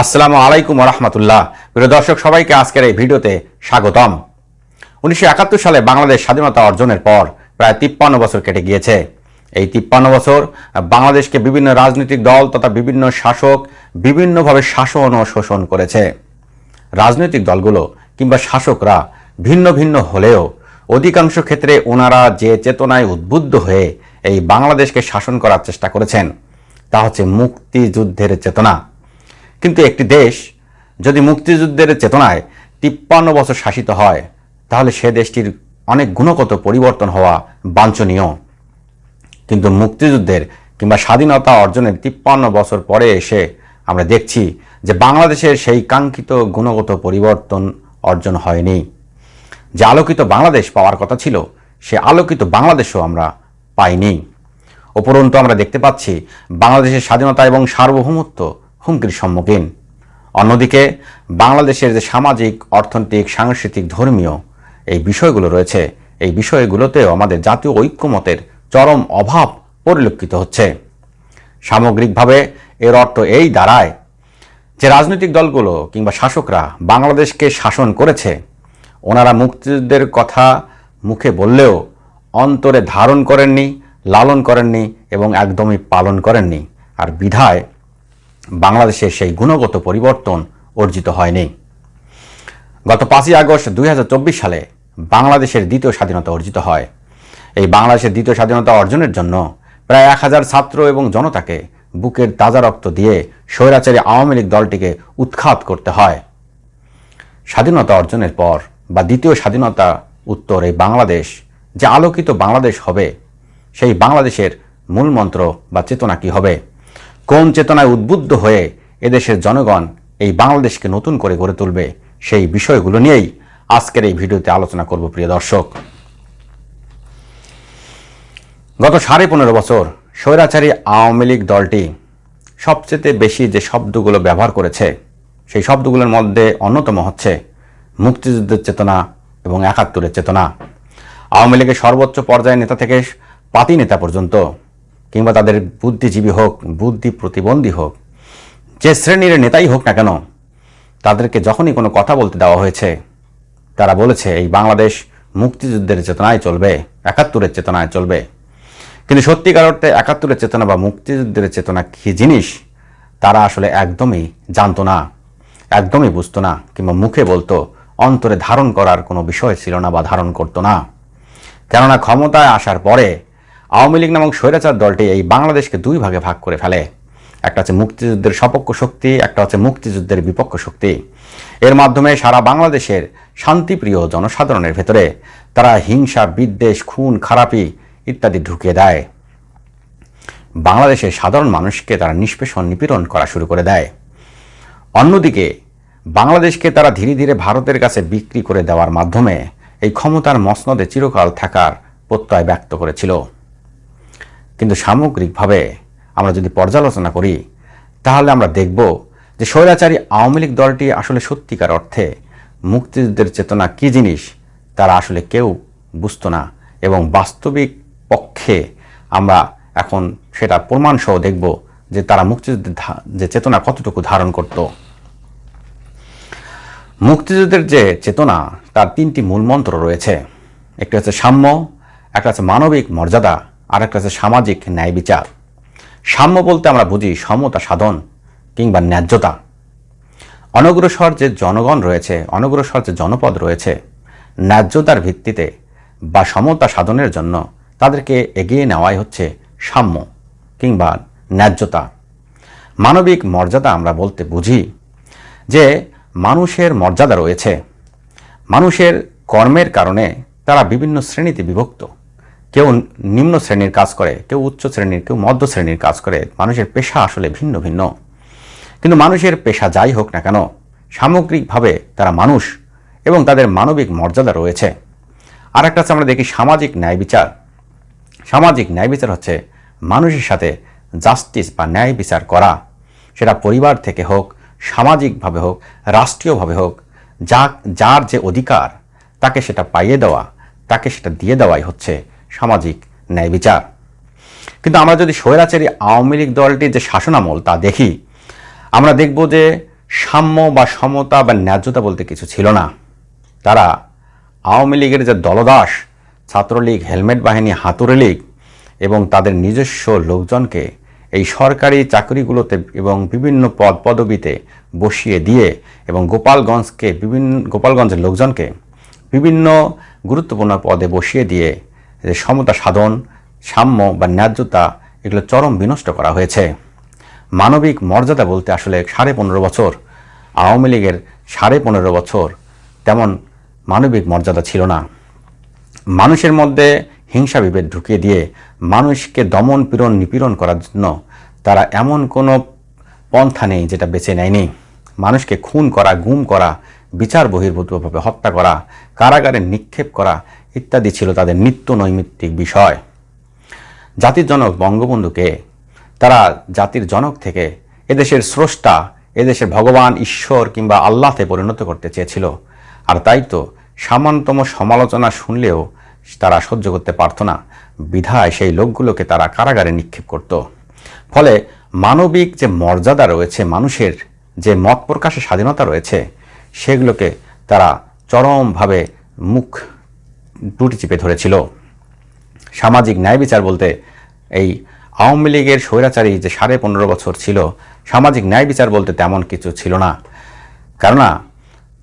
আসসালামু আলাইকুম রহমতুল্লাহ প্রিয় দর্শক, সবাইকে আজকের এই ভিডিওতে স্বাগতম। উনিশশো একাত্তর সালে বাংলাদেশ স্বাধীনতা অর্জনের পর প্রায় তিপ্পান্ন বছর কেটে গিয়েছে। এই তিপ্পান্ন বছর বাংলাদেশকে বিভিন্ন রাজনৈতিক দল তথা বিভিন্ন শাসক বিভিন্নভাবে শাসন ও শোষণ করেছে। রাজনৈতিক দলগুলো কিংবা শাসকরা ভিন্ন ভিন্ন হলেও অধিকাংশ ক্ষেত্রে ওনারা যে চেতনায় উদ্বুদ্ধ হয়ে এই বাংলাদেশকে শাসন করার চেষ্টা করেছেন, তা হচ্ছে মুক্তিযুদ্ধের চেতনা। কিন্তু একটি দেশ যদি মুক্তিযুদ্ধের চেতনায় তিপ্পান্ন বছর শাসিত হয়, তাহলে সে দেশটির অনেক গুণগত পরিবর্তন হওয়া বাঞ্ছনীয়। কিন্তু মুক্তিযুদ্ধের কিংবা স্বাধীনতা অর্জনের তিপ্পান্ন বছর পরে এসে আমরা দেখছি যে বাংলাদেশের সেই কাঙ্ক্ষিত গুণগত পরিবর্তন অর্জন হয়নি। যে আলোকিত বাংলাদেশ পাওয়ার কথা ছিল, সে আলোকিত বাংলাদেশও আমরা পাইনি। উপরন্তু আমরা দেখতে পাচ্ছি, বাংলাদেশের স্বাধীনতা এবং সার্বভৌমত্ব হুমকির সম্মুখীন। অন্যদিকে, বাংলাদেশের যে সামাজিক, অর্থনৈতিক, সাংস্কৃতিক, ধর্মীয় এই বিষয়গুলো রয়েছে, এই বিষয়গুলোতেও আমাদের জাতীয় ঐক্যমতের চরম অভাব পরিলক্ষিত হচ্ছে। সামগ্রিকভাবে, এর অর্থ এই দাঁড়ায় যে রাজনৈতিক দলগুলো কিংবা শাসকরা বাংলাদেশকে শাসন করেছে, ওনারা মুক্তিযুদ্ধের কথা মুখে বললেও অন্তরে ধারণ করেননি, লালন করেননি এবং একদমই পালন করেননি। আর বিধায় বাংলাদেশের সেই গুণগত পরিবর্তন অর্জিত হয়নি। গত পাঁচই আগস্ট দুই হাজার চব্বিশ সালে বাংলাদেশের দ্বিতীয় স্বাধীনতা অর্জিত হয়। এই বাংলাদেশের দ্বিতীয় স্বাধীনতা অর্জনের জন্য প্রায় এক হাজার ছাত্র এবং জনতাকে বুকের তাজা রক্ত দিয়ে স্বৈরাচারী আওয়ামী লীগ দলটিকে উৎখাত করতে হয়। স্বাধীনতা অর্জনের পর বা দ্বিতীয় স্বাধীনতা উত্তর এই বাংলাদেশ যে আলোকিত বাংলাদেশ হবে, সেই বাংলাদেশের মূলমন্ত্র বা চেতনা কি হবে? কোন চেতনায় উদ্বুদ্ধ হয়ে এদেশের জনগণ এই বাংলাদেশকে নতুন করে গড়ে তুলবে সেই বিষয়গুলো নিয়েই আজকের এই ভিডিওতে আলোচনা করব প্রিয় দর্শক। গত সাড়ে পনেরো বছর স্বৈরাচারী আওয়ামী লীগ দলটি সবচেয়ে বেশি যে শব্দগুলো ব্যবহার করেছে, সেই শব্দগুলোর মধ্যে অন্যতম হচ্ছে মুক্তিযুদ্ধের চেতনা এবং একাত্তরের চেতনা। আওয়ামী লীগের সর্বোচ্চ পর্যায়ের নেতা থেকে পাতি নেতা পর্যন্ত কিংবা তাদের বুদ্ধিজীবী হোক, বুদ্ধি প্রতিবন্ধী হোক, যে শ্রেণির নেতাই হোক না কেন, তাদেরকে যখনই কোনো কথা বলতে দেওয়া হয়েছে, তারা বলেছে, এই বাংলাদেশ মুক্তিযুদ্ধের চেতনায় চলবে, একাত্তরের চেতনায় চলবে। কিন্তু সত্যিকার অর্থে একাত্তরের চেতনা বা মুক্তিযুদ্ধের চেতনা কী জিনিস, তারা আসলে একদমই জানতো না, একদমই বুঝতো না, কিংবা মুখে বলতো, অন্তরে ধারণ করার কোনো বিষয় ছিল না বা ধারণ করতো না। কেননা ক্ষমতায় আসার পরে আওয়ামী লীগ নামক স্বৈরাচার দলটি এই বাংলাদেশকে দুই ভাগে ভাগ করে ফেলে। একটা হচ্ছে মুক্তিযুদ্ধের সপক্ষ শক্তি, একটা হচ্ছে মুক্তিযুদ্ধের বিপক্ষ শক্তি। এর মাধ্যমে সারা বাংলাদেশের শান্তিপ্রিয় জনসাধারণের ভেতরে তারা হিংসা, বিদ্বেষ, খুন, খারাপি ইত্যাদি ঢুকিয়ে দেয়। বাংলাদেশের সাধারণ মানুষকে তারা নিষ্পেষণ, নিপীড়ন করা শুরু করে দেয়। অন্যদিকে, বাংলাদেশকে তারা ধীরে ধীরে ভারতের কাছে বিক্রি করে দেওয়ার মাধ্যমে এই ক্ষমতার মসনদে চিরকাল থাকার প্রত্যয় ব্যক্ত করেছিল। কিন্তু সামগ্রিকভাবে আমরা যদি পর্যালোচনা করি, তাহলে আমরা দেখব যে স্বৈরাচারী আওয়ামী লীগ দলটি আসলে সত্যিকার অর্থে মুক্তিযুদ্ধের চেতনা কী জিনিস, তারা আসলে কেউ বুঝতো না এবং বাস্তবিক পক্ষে আমরা এখন সেটা প্রমাণসহ দেখব যে তারা মুক্তিযুদ্ধের যে চেতনা কতটুকু ধারণ করত। মুক্তিযুদ্ধের যে চেতনা, তার তিনটি মূলমন্ত্র রয়েছে। একটি হচ্ছে সাম্য, একটা হচ্ছে মানবিক মর্যাদা আর একটা হচ্ছে সামাজিক ন্যায় বিচার। সাম্য বলতে আমরা বুঝি সমতা সাধন কিংবা ন্যায্যতা। অনগ্রসর যে জনগণ রয়েছে, অনগ্রসর যে জনপদ রয়েছে, ন্যায্যতার ভিত্তিতে বা সমতা সাধনের জন্য তাদেরকে এগিয়ে নেওয়াই হচ্ছে সাম্য কিংবা ন্যায্যতা। মানবিক মর্যাদা আমরা বলতে বুঝি যে মানুষের মর্যাদা রয়েছে। মানুষের কর্মের কারণে তারা বিভিন্ন শ্রেণীতে বিভক্ত। কেউ নিম্ন শ্রেণির কাজ করে, কেউ উচ্চ শ্রেণির, কেউ মধ্য শ্রেণির কাজ করে, মানুষের পেশা আসলে ভিন্ন ভিন্ন। কিন্তু মানুষের পেশা যাই হোক না কেন, সামগ্রিকভাবে তারা মানুষ এবং তাদের মানবিক মর্যাদা রয়েছে। আর একটা আমরা দেখি সামাজিক ন্যায় বিচার। সামাজিক ন্যায় বিচার হচ্ছে মানুষের সাথে জাস্টিস বা ন্যায় বিচার করা। সেটা পরিবার থেকে হোক, সামাজিকভাবে হোক, রাষ্ট্রীয়ভাবে হোক, যা, যার যে অধিকার, তাকে সেটা পাইয়ে দেওয়া, তাকে সেটা দিয়ে দেওয়াই হচ্ছে। সামাজিক ন্যায় বিচার। কিন্তু আমরা যদি স্বৈরাচারী আওয়ামী লীগ দলটির যে শাসনামল তা দেখি, আমরা দেখব যে সাম্য বা সমতা বা ন্যায্যতা বলতে কিছু ছিল না। তারা আওয়ামী লীগের যে দলদাস, ছাত্রলীগ, হেলমেট বাহিনী, হাতুড়ে লীগ এবং তাদের নিজস্ব লোকজনকে এই সরকারি চাকরিগুলোতে এবং বিভিন্ন পদ পদবিতে বসিয়ে দিয়ে এবং গোপালগঞ্জকে বিভিন্ন, গোপালগঞ্জের লোকজনকে বিভিন্ন গুরুত্বপূর্ণ পদে বসিয়ে দিয়ে সমতা সাধন, সাম্য বা ন্যায্যতা, এগুলো চরম বিনষ্ট করা হয়েছে। মানবিক মর্যাদা বলতে আসলে সাড়ে পনেরো বছর। আওয়ামী লীগের সাড়ে পনেরো বছর তেমন মানবিক মর্যাদা ছিল না। মানুষের মধ্যে হিংসা বিভেদ ঢুকিয়ে দিয়ে মানুষকে দমন পীড়ন নিপীড়ন করার জন্য তারা এমন কোনো পন্থা নেই যেটা বেছে নেয়নি। মানুষকে খুন করা, গুম করা, বিচার বহির্ভূতভাবে হত্যা করা, কারাগারে নিক্ষেপ করা ইত্যাদি ছিল তাদের নিত্য নৈমিত্তিক বিষয়। জাতির জনক বঙ্গবন্ধুকে তারা জাতির জনক থেকে এদেশের স্রষ্টা, এদেশের ভগবান, ঈশ্বর কিংবা আল্লাহতে পরিণত করতে চেয়েছিল। আর তাই তো সামান্যতম সমালোচনা শুনলেও তারা সহ্য করতে পারত না। বিধায় সেই লোকগুলোকে তারা কারাগারে নিক্ষেপ করত। ফলে মানবিক যে মর্যাদা রয়েছে, মানুষের যে মত প্রকাশের স্বাধীনতা রয়েছে, সেগুলোকে তারা চরমভাবে মুখ টুটি চিপে ধরেছিল। সামাজিক ন্যায় বিচার বলতে এই আওয়ামী লীগের স্বৈরাচারী যে সাড়ে পনেরো বছর ছিল, সামাজিক ন্যায় বিচার বলতে তেমন কিছু ছিল না। কেননা,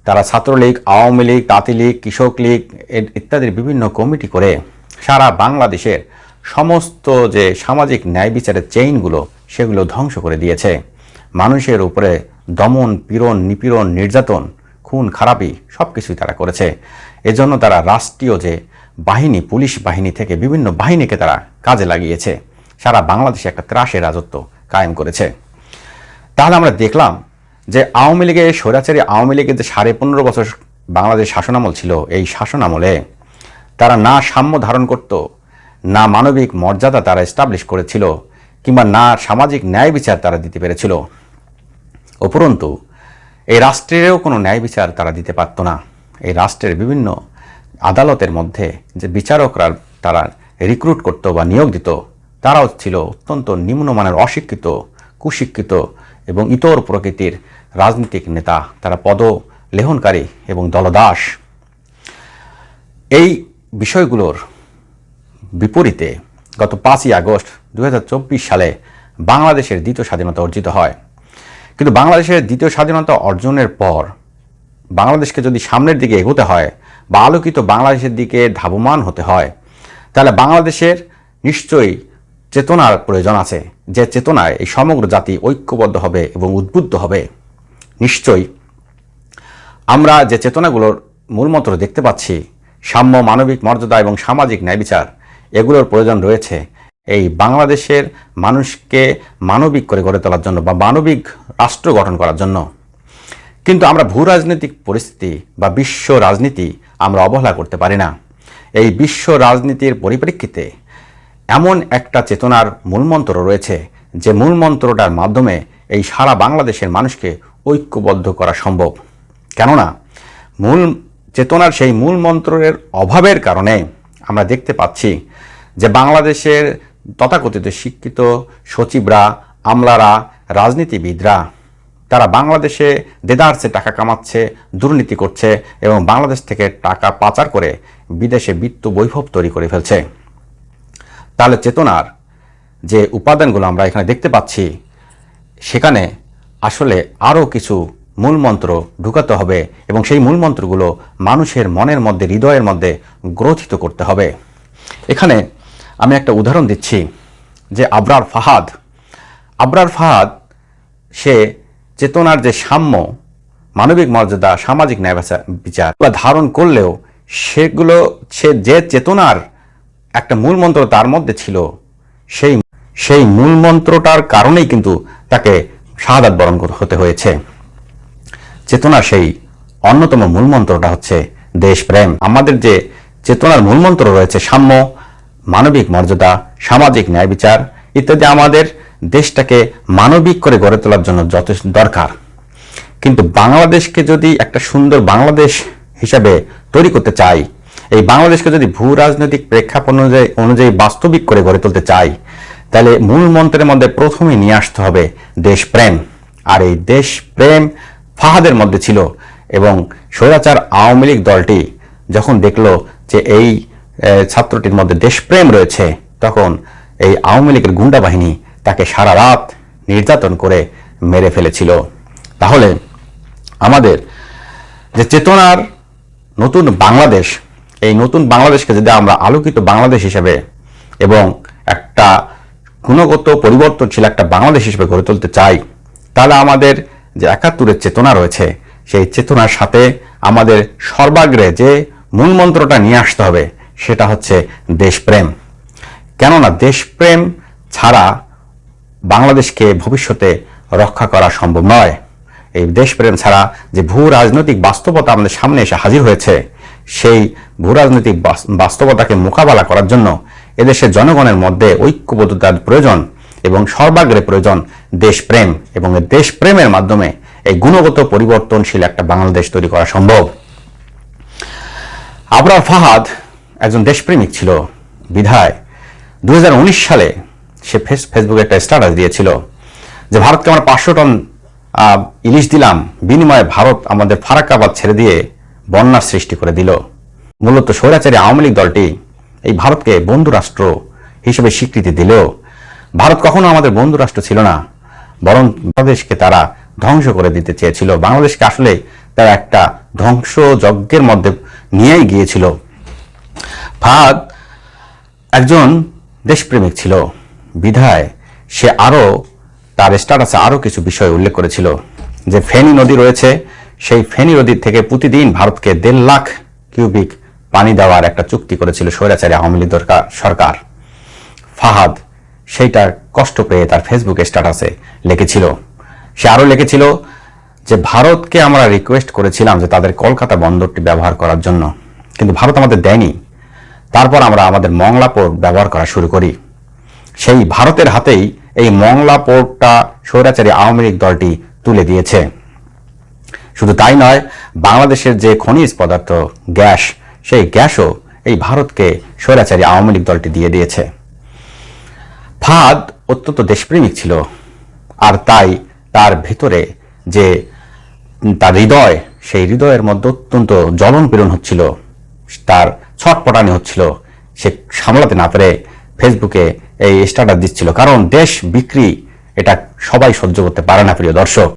তারা ছাত্রলীগ, আওয়ামী লীগ, তাঁতি লীগ, কৃষক লীগ ইত্যাদির বিভিন্ন কমিটি করে সারা বাংলাদেশের সমস্ত যে সামাজিক ন্যায় বিচারের চেইনগুলো, সেগুলো ধ্বংস করে দিয়েছে। মানুষের উপরে দমন, পীড়ন, নিপীড়ন, নির্যাতন, খুন, খারাপি সব কিছুই তারা করেছে। এজন্য তারা রাষ্ট্রীয় যে বাহিনী, পুলিশ বাহিনী থেকে বিভিন্ন বাহিনীকে তারা কাজে লাগিয়েছে। সারা বাংলাদেশে একটা ত্রাসের রাজত্ব কায়েম করেছে। তাহলে আমরা দেখলাম যে আওয়ামী লীগের স্বৈরাচারী আওয়ামী লীগের যে সাড়ে পনেরো বছর বাংলাদেশ শাসনামল ছিল এই শাসনামলে, তারা না সাম্য ধারণ করত, না মানবিক মর্যাদা তারা এস্টাবলিশ করেছিল, কিংবা না সামাজিক ন্যায় বিচার তারা দিতে পেরেছিল। উপরন্তু, এই রাষ্ট্রেরও কোনো ন্যায় বিচার তারা দিতে পারত না। এই রাষ্ট্রের বিভিন্ন আদালতের মধ্যে যে বিচারকরা তারা রিক্রুট করত বা নিয়োগ দিত, তারাও ছিল অত্যন্ত নিম্নমানের অশিক্ষিত, কুশিক্ষিত এবং ইতর প্রকৃতির রাজনৈতিক নেতা। তারা পদ লেহনকারী এবং দলদাস। এই বিষয়গুলোর বিপরীতে গত পাঁচই আগস্ট দু হাজার চব্বিশ সালে বাংলাদেশের দ্বিতীয় স্বাধীনতা অর্জিত হয়। কিন্তু বাংলাদেশের দ্বিতীয় স্বাধীনতা অর্জনের পর বাংলাদেশকে যদি সামনের দিকে এগোতে হয় বা আলোকিত বাংলাদেশের দিকে ধাবমান হতে হয়, তাহলে বাংলাদেশের নিশ্চয়ই চেতনার প্রয়োজন আছে, যে চেতনায় এই সমগ্র জাতি ঐক্যবদ্ধ হবে এবং উদ্বুদ্ধ হবে। নিশ্চয়ই আমরা যে চেতনাগুলোর মূলমন্ত্র দেখতে পাচ্ছি, সাম্য, মানবিক মর্যাদা এবং সামাজিক ন্যায় বিচার, এগুলোর প্রয়োজন রয়েছে। এই বাংলাদেশের মানুষকে মানবিক করে গড়ে তোলার জন্য বা মানবিক রাষ্ট্র গঠন করার জন্য। কিন্তু আমরা ভূ রাজনৈতিক পরিস্থিতি বা বিশ্ব রাজনীতি আমরা অবহেলা করতে পারি না। এই বিশ্ব রাজনীতির পরিপ্রেক্ষিতে এমন একটা চেতনার মূলমন্ত্র রয়েছে যে মূলমন্ত্রটার মাধ্যমে এই সারা বাংলাদেশের মানুষকে ঐক্যবদ্ধ করা সম্ভব। কেননা মূল চেতনার সেই মূল মন্ত্রের অভাবের কারণে আমরা দেখতে পাচ্ছি যে বাংলাদেশের তথাকথিত শিক্ষিত সচিবরা, আমলারা, রাজনীতিবিদরা তারা বাংলাদেশে দেদারসে টাকা কামাচ্ছে, দুর্নীতি করছে এবং বাংলাদেশ থেকে টাকা পাচার করে বিদেশে বিত্ত বৈভব তৈরি করে ফেলছে। তাহলে চেতনার যে উপাদানগুলো আমরা এখানে দেখতে পাচ্ছি, সেখানে আসলে আরও কিছু মূলমন্ত্র ঢুকাতে হবে এবং সেই মূলমন্ত্রগুলো মানুষের মনের মধ্যে, হৃদয়ের মধ্যে গ্রথিত করতে হবে। এখানে আমি একটা উদাহরণ দিচ্ছি যে আবরার ফাহাদ। আবরার ফাহাদ, সে চেতনার যে সাম্য, মানবিক মর্যাদা, সামাজিক ন্যায় বিচার- বা ধারণ করলেও সেগুলো, সে যে চেতনার একটা মূল মন্ত্র তার মধ্যে ছিল, সেই সেই মূল মন্ত্রটার কারণেই কিন্তু তাকে শাহাদাত বরণ হতে হয়েছে। চেতনার সেই অন্যতম মূল মন্ত্রটা হচ্ছে দেশপ্রেম আমাদের যে চেতনার মূল মন্ত্র রয়েছে, সাম্য, মানবিক মর্যাদা, সামাজিক ন্যায় বিচার, ইত্যাদি আমাদের দেশটাকে মানবিক করে গড়ে তোলার জন্য যথেষ্ট দরকার। কিন্তু বাংলাদেশকে যদি একটা সুন্দর বাংলাদেশ হিসাবে তৈরি করতে চাই, এই বাংলাদেশকে যদি ভূ রাজনৈতিক প্রেক্ষাপট অনুযায়ী অনুযায়ী বাস্তবিক করে গড়ে তুলতে চাই, তাহলে মূল মন্ত্রের মধ্যে প্রথমে নিয়ে আসতে হবে দেশপ্রেম। আর এই দেশপ্রেম ফাহাদের মধ্যে ছিল এবং স্বৈরাচার আওয়ামী লীগ দলটি যখন দেখল যে এই ছাত্রটির মধ্যে দেশপ্রেম রয়েছে, তখন এই আওয়ামী লীগের গুন্ডা বাহিনী তাকে সারা রাত নির্যাতন করে মেরে ফেলেছিল। তাহলে আমাদের যে চেতনার নতুন বাংলাদেশ, এই নতুন বাংলাদেশকে যদি আমরা আলোকিত বাংলাদেশ হিসেবে এবং একটা গুণগত পরিবর্তনশীল একটা বাংলাদেশ হিসেবে গড়ে তুলতে চাই, তাহলে আমাদের যে একাত্তরের চেতনা রয়েছে, সেই চেতনার সাথে আমাদের সর্বাগ্রে যে মূল মন্ত্রটা নিয়ে আসতে হবে, সেটা হচ্ছে দেশপ্রেম। কেননা দেশপ্রেম ছাড়া বাংলাদেশকে ভবিষ্যতে রক্ষা করা সম্ভব নয়। এই দেশপ্রেম ছাড়া যে ভূ রাজনৈতিক বাস্তবতা আমাদের সামনে এসে হাজির হয়েছে, সেই ভূ রাজনৈতিক বাস্তবতাকে মোকাবেলা করার জন্য এদেশের জনগণের মধ্যে ঐক্যবদ্ধতার প্রয়োজন এবং সর্বাগ্রে প্রয়োজন দেশপ্রেম এবং দেশপ্রেমের মাধ্যমে এই গুণগত পরিবর্তনশীল একটা বাংলাদেশ তৈরি করা সম্ভব। আবরার ফাহাদ একজন দেশপ্রেমিক ছিল, বিধায়। দু হাজার উনিশ সালে সে ফেস ফেসবুকে একটা স্ট্যাটাস দিয়েছিল যে, ভারতকে আমরা পাঁচশো টন ইলিশ দিলাম। বিনিময়ে ভারত আমাদের ফারাক্কাবাদ ছেড়ে দিয়ে বন্যার সৃষ্টি করে দিল। মূলত স্বৈরাচারী আওয়ামী লীগ দলটি এই ভারতকে বন্ধু রাষ্ট্র হিসেবে স্বীকৃতি দিলেও ভারত কখনো আমাদের বন্ধু রাষ্ট্র ছিল না, বরং বাংলাদেশকে তারা ধ্বংস করে দিতে চেয়েছিল। বাংলাদেশকে আসলে তারা একটা ধ্বংস যজ্ঞের মধ্যে নিয়েই গিয়েছিল। ফাদ একজন দেশপ্রেমিক ছিল। বিধায় সে আরও তার স্ট্যাটাসে আরও কিছু বিষয় উল্লেখ করেছিল। যে ফেনী নদী রয়েছে, সেই ফেনী নদীর থেকে প্রতিদিন ভারতকে দেড় লাখ কিউবিক পানি দেওয়ার একটা চুক্তি করেছিল স্বৈরাচারী আওয়ামী লীগ সরকার। ফাহাদ সেইটার কষ্ট পেয়ে তার ফেসবুক স্ট্যাটাসে লিখেছিল। সে আরও লিখেছিল যে, ভারতকে আমরা রিকোয়েস্ট করেছিলাম যে তাদের কলকাতা বন্দরটি ব্যবহার করার জন্য। কিন্তু ভারত আমাদের দেয়নি। তারপর আমরা আমাদের মংলা ব্যবহার করা শুরু করি। সেই ভারতের হাতেই এই মংলা পোর্টটা স্বৈরাচারী আওয়ামী লীগ দলটি তুলে দিয়েছে। শুধু তাই নয়, বাংলাদেশের যে খনিজ পদার্থ, গ্যাস, সেই গ্যাসও এই ভারতকে স্বৈরাচারী আওয়ামী লীগ দলটি দিয়ে দিয়েছে। ফাদ অত্যন্ত দেশপ্রেমিক ছিল, আর তাই তার ভিতরে যে তার হৃদয়, সেই হৃদয়ের মধ্যে অত্যন্ত জ্বলন পীড়ন হচ্ছিল, তার ছটপটানি হচ্ছিল, সে সামলাতে না পেরে ফেসবুকে এই স্ট্যাটাস দিচ্ছিল। কারণ দেশ বিক্রি, এটা সবাই সহ্য করতে পারে না, প্রিয় দর্শক।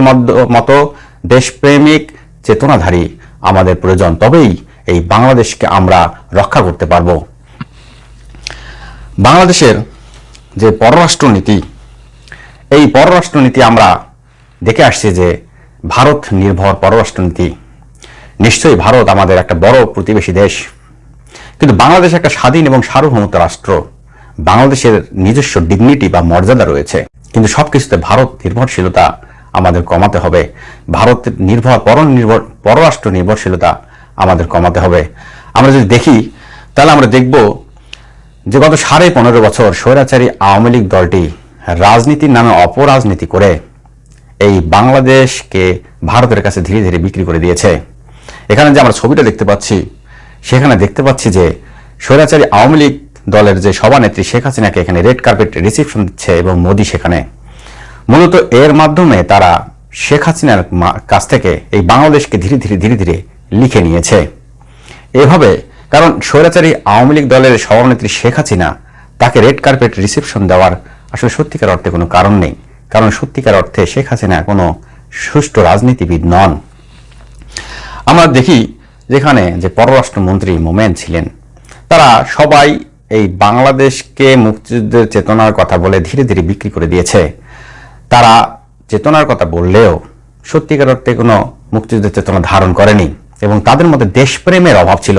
মধ্য- মতো দেশপ্রেমিক চেতনাধারী আমাদের প্রয়োজন। তবেই এই বাংলাদেশকে আমরা রক্ষা করতে পারব। বাংলাদেশের যে পররাষ্ট্রনীতি, এই পররাষ্ট্রনীতি আমরা দেখে আসছি যে ভারত নির্ভর পররাষ্ট্রনীতি। নিশ্চয়ই ভারত আমাদের একটা বড় প্রতিবেশী দেশ। কিন্তু বাংলাদেশ একটা স্বাধীন এবং সার্বভৌমত্ব রাষ্ট্র। বাংলাদেশের নিজস্ব ডিগনিটি বা মর্যাদা রয়েছে। কিন্তু সবকিছুতে ভারত নির্ভরশীলতা আমাদের কমাতে হবে। ভারতের নির্ভর পর নির্ভর, পররাষ্ট্র নির্ভরশীলতা আমাদের কমাতে হবে। আমরা যদি দেখি, তাহলে আমরা দেখব যে গত সাড়ে পনেরো বছর স্বৈরাচারী আওয়ামী লীগ দলটি রাজনীতির নামে অপরাজনীতি করে এই বাংলাদেশকে ভারতের কাছে ধীরে ধীরে বিক্রি করে দিয়েছে। এখানে যে আমরা ছবিটা দেখতে পাচ্ছি, সেখানে দেখতে পাচ্ছি যে স্বৈরাচারী আওয়ামী লীগ দলের যে সভানেত্রী শেখ হাসিনাকে এখানে রেড কার্পেট রিসিপশন দিচ্ছে এবং মোদী সেখানে। মূলত এর মাধ্যমে তারা শেখ হাসিনার কাছ থেকে এই বাংলাদেশকে ধীরে ধীরে ধীরে ধীরে লিখে নিয়েছে। এভাবে, কারণ স্বৈরাচারী আওয়ামী লীগ দলের সভানেত্রী শেখ হাসিনা তাকে রেড কার্পেট রিসেপশন দেওয়ার আসলে সত্যিকার অর্থে কোনো কারণ নেই। কারণ সত্যিকার অর্থে শেখ হাসিনা কোনো সুষ্ঠু রাজনীতিবিদ নন। আমরা দেখি যেখানে যে পররাষ্ট্রমন্ত্রী মোমেন ছিলেন, তারা সবাই এই বাংলাদেশকে মুক্তিযুদ্ধের চেতনার কথা বলে ধীরে ধীরে বিক্রি করে দিয়েছে। তারা চেতনার কথা বললেও সত্যিকার অর্থে কোনো মুক্তিযুদ্ধের চেতনা ধারণ করেনি এবং তাদের মধ্যে দেশপ্রেমের অভাব ছিল।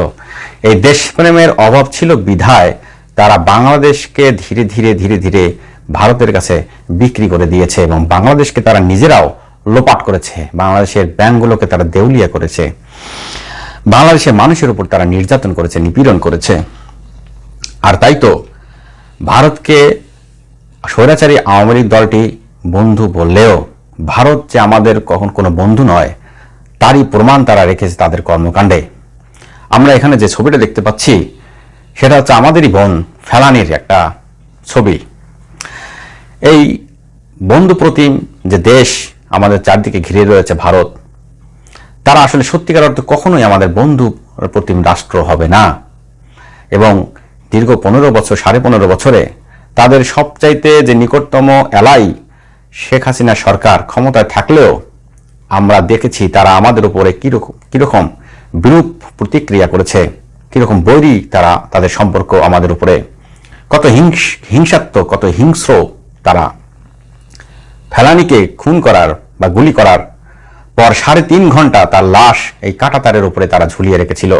এই দেশপ্রেমের অভাব ছিল বিধায় তারা বাংলাদেশকে ধীরে ধীরে ধীরে ধীরে ভারতের কাছে বিক্রি করে দিয়েছে এবং বাংলাদেশকে তারা নিজেরাও লোপাট করেছে। বাংলাদেশের ব্যাংকগুলোকে তারা দেউলিয়া করেছে। বাংলাদেশের মানুষের উপর তারা নির্যাতন করেছে, নিপীড়ন করেছে। আর তাই তো ভারতকে স্বৈরাচারী আওয়ামী লীগ দলটি বন্ধু বললেও ভারত যে আমাদের কখন কোনো বন্ধু নয়, তারই প্রমাণ তারা রেখেছে তাদের কর্মকাণ্ডে। আমরা এখানে যে ছবিটা দেখতে পাচ্ছি, সেটা হচ্ছে আমাদেরই বোন ফেলানির একটা ছবি। এই বন্ধু প্রতিম যে দেশ আমাদের চারদিকে ঘিরে রয়েছে ভারত, তারা আসলে সত্যিকার অর্থে কখনোই আমাদের বন্ধু প্রতিম রাষ্ট্র হবে না। এবং দীর্ঘ পনেরো বছর, সাড়ে পনেরো বছরে তাদের সবচাইতে যে নিকটতম এলাই শেখ হাসিনা সরকার ক্ষমতায় থাকলেও আমরা দেখেছি তারা আমাদের উপরে কীরকম কীরকম বিরূপ প্রতিক্রিয়া করেছে, কীরকম বৈরী তারা, তাদের সম্পর্ক আমাদের উপরে, কত হিংস, হিংসাত্মক, কত হিংস্র তারা। ফেলানিকে খুন করার বা গুলি করার পর সাড়ে তিন ঘণ্টা তার লাশ এই কাঁটাতারের উপরে তারা ঝুলিয়ে রেখেছিল।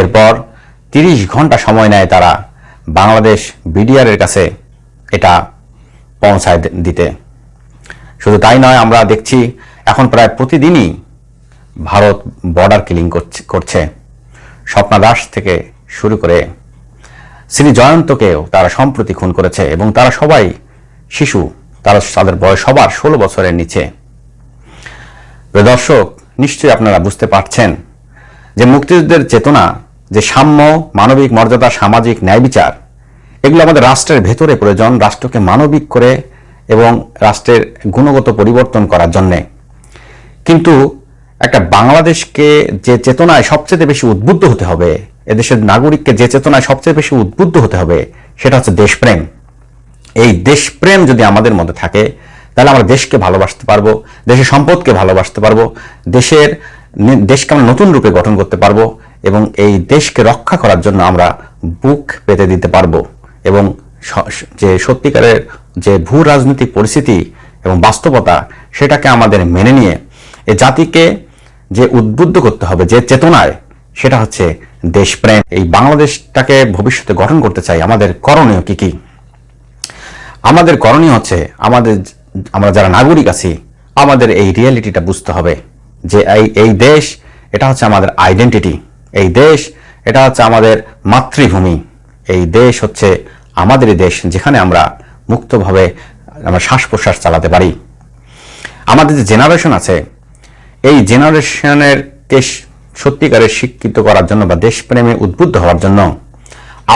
এরপর তিরিশ ঘণ্টা সময় নেয় তারা বাংলাদেশ বিডিআরের কাছে এটা পৌঁছায় দিতে। শুধু তাই নয়, আমরা দেখছি এখন প্রায় প্রতিদিনই ভারত বর্ডার কিলিং করছে স্বপ্না দাস থেকে শুরু করে শ্রী জয়ন্তকেও তারা সম্প্রতি খুন করেছে এবং তারা সবাই শিশু, তারা তাদের বয়স সবার ষোলো বছরের নিচে। দর্শক, নিশ্চয়ই আপনারা বুঝতে পারছেন যে মুক্তিযুদ্ধের চেতনা যে সাম্য, মানবিক মর্যাদা, সামাজিক ন্যায় বিচার, এগুলো আমাদের রাষ্ট্রের ভেতরে প্রয়োজন, রাষ্ট্রকে মানবিক করে এবং রাষ্ট্রের গুণগত পরিবর্তন করার জন্যে। কিন্তু একটা বাংলাদেশকে যে চেতনায় সবচেয়ে বেশি উদ্বুদ্ধ হতে হবে, এদেশের নাগরিককে যে চেতনায় সবচেয়ে বেশি উদ্বুদ্ধ হতে হবে, সেটা হচ্ছে দেশপ্রেম। এই দেশপ্রেম যদি আমাদের মধ্যে থাকে, তাহলে আমরা দেশকে ভালোবাসতে পারব, দেশের সম্পদকে ভালোবাসতে পারব, দেশের দেশকে আমরা নতুন রূপে গঠন করতে পারব এবং এই দেশকে রক্ষা করার জন্য আমরা বুক পেতে দিতে পারব এবং যে সত্যিকারের যে ভূ রাজনৈতিক পরিস্থিতি এবং বাস্তবতা সেটাকে আমাদের মেনে নিয়ে এ জাতিকে যে উদ্বুদ্ধ করতে হবে, যে চেতনায়, সেটা হচ্ছে দেশপ্রেম। এই বাংলাদেশটাকে ভবিষ্যতে গঠন করতে চাই, আমাদের করণীয় কি কি? আমাদের করণীয় হচ্ছে আমাদের আমরা যারা নাগরিক আছি, আমাদের এই রিয়েলিটিটা বুঝতে হবে যে এই এই দেশ, এটা হচ্ছে আমাদের আইডেন্টিটি এই দেশ, এটা হচ্ছে আমাদের মাতৃভূমি। এই দেশ হচ্ছে আমাদের দেশ, যেখানে আমরা মুক্তভাবে আমরা শ্বাস প্রশ্বাস চালাতে পারি। আমাদের যে জেনারেশন আছে, এই জেনারেশনের কে সত্যিকারের শিক্ষিত করার জন্য বা দেশপ্রেমে উদ্বুদ্ধ হওয়ার জন্য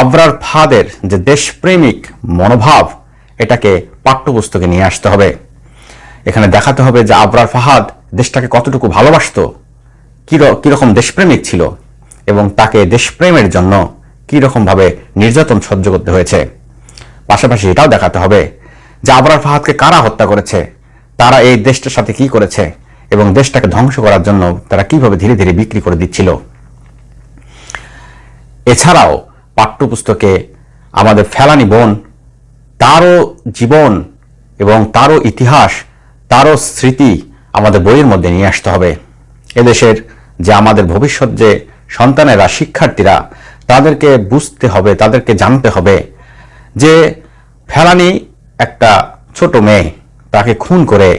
আবরার ফাদের যে দেশপ্রেমিক মনোভাব, এটাকে পাঠ্যপুস্তকে নিয়ে আসতে হবে। এখানে দেখাতে হবে যে আবরার ফাহাদ দেশটাকে কতটুকু ভালোবাসত কীরকম দেশপ্রেমিক ছিল এবং তাকে দেশপ্রেমের জন্য কীরকমভাবে নির্যাতন সহ্য করতে হয়েছে। পাশাপাশি এটাও দেখাতে হবে যে আবরার ফাহাদকে কারা হত্যা করেছে, তারা এই দেশটার সাথে কি করেছে এবং দেশটাকে ধ্বংস করার জন্য তারা কীভাবে ধীরে ধীরে বিক্রি করে দিচ্ছিল। এছাড়াও পাঠ্যপুস্তকে আমাদের ফেলানি বোন, তারও জীবন এবং তারও ইতিহাস, তারও স্মৃতি আমাদের বইয়ের মধ্যে নিয়ে আসতে হবে। এদেশের যে আমাদের ভবিষ্যৎ যে সন্তানেরা, শিক্ষার্থীরা তাদেরকে বুঝতে হবে, তাদেরকে জানতে হবে যে ফেলানি একটা ছোট মেয়ে তাকে খুন করে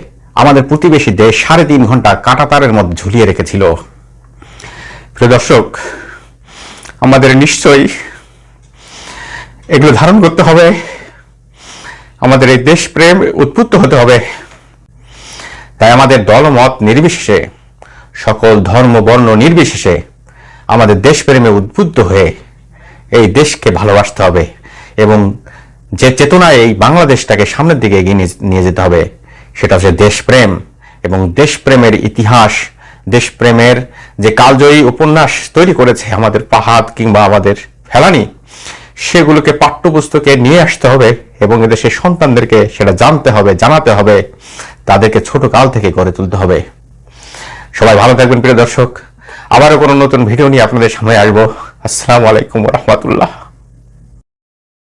আমাদের প্রতিবেশী দেশ সাড়ে তিন ঘণ্টা কাটাতারের মধ্যে ঝুলিয়ে রেখেছিল। প্রিয় দর্শক, আমাদের নিশ্চয়ই এগুলো ধারণ করতে হবে, আমাদের এই দেশপ্রেম উদ্বুদ্ধ হতে হবে। তাই আমাদের দলমত নির্বিশেষে, সকল ধর্ম, বর্ণ নির্বিশেষে আমাদের দেশপ্রেমে উদ্বুদ্ধ হয়ে এই দেশকে ভালোবাসতে হবে এবং যে চেতনায় এই বাংলাদেশটাকে সামনের দিকে এগিয়ে নিয়ে যেতে হবে, সেটা হচ্ছে দেশপ্রেম এবং দেশপ্রেমের ইতিহাস, দেশপ্রেমের যে কালজয়ী উপন্যাস তৈরি করেছে আমাদের পাহাদ কিংবা আমাদের ফেলানি, সেগুলোকে পাঠ্যপুস্তকে নিয়ে আসতে হবে এবং এদেশের সন্তানদেরকে সেটা জানতে হবে, জানাতে হবে, তাদেরকে ছোট কাল থেকে গড়ে তুলতে হবে। সবাই ভালো থাকবেন প্রিয় দর্শক। আবারও কোনো নতুন ভিডিও নিয়ে আপনাদের সামনে আসব। আসসালামু আলাইকুম রহমতুল্লাহ।